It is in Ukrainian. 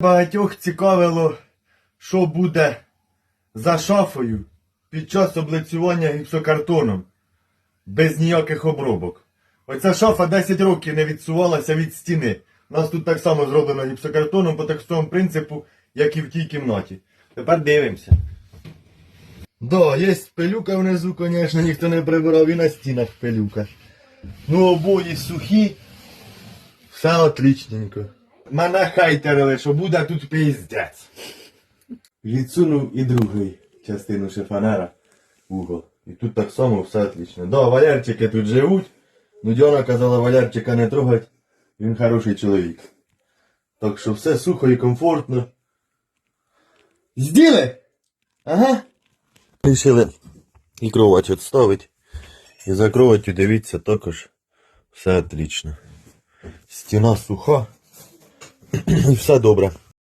Багатьох цікавило, що буде за шафою під час облицювання гіпсокартоном без ніяких обробок. Оця шафа 10 років не відсувалася від стіни. У нас тут так само зроблено гіпсокартоном по такому принципу, як і в тій кімнаті. Тепер дивимося. Да, є пилюка внизу, звісно, ніхто не прибирав і на стінах пилюка. Ну, обої сухі, все отличненько. Мене хайтерили, що буде тут пиздець. Відсунув і другий частину шифонера угол. І тут так само все отлично. Да, валярчики тут живуть. Ну Діана казала валярчика не трогать. Він хороший чоловік. Так що все сухо і комфортно. Зділи? Ага. Рішили і кровать відставити. І за кроватю дивіться також все отлично. Стіна суха. І все добре.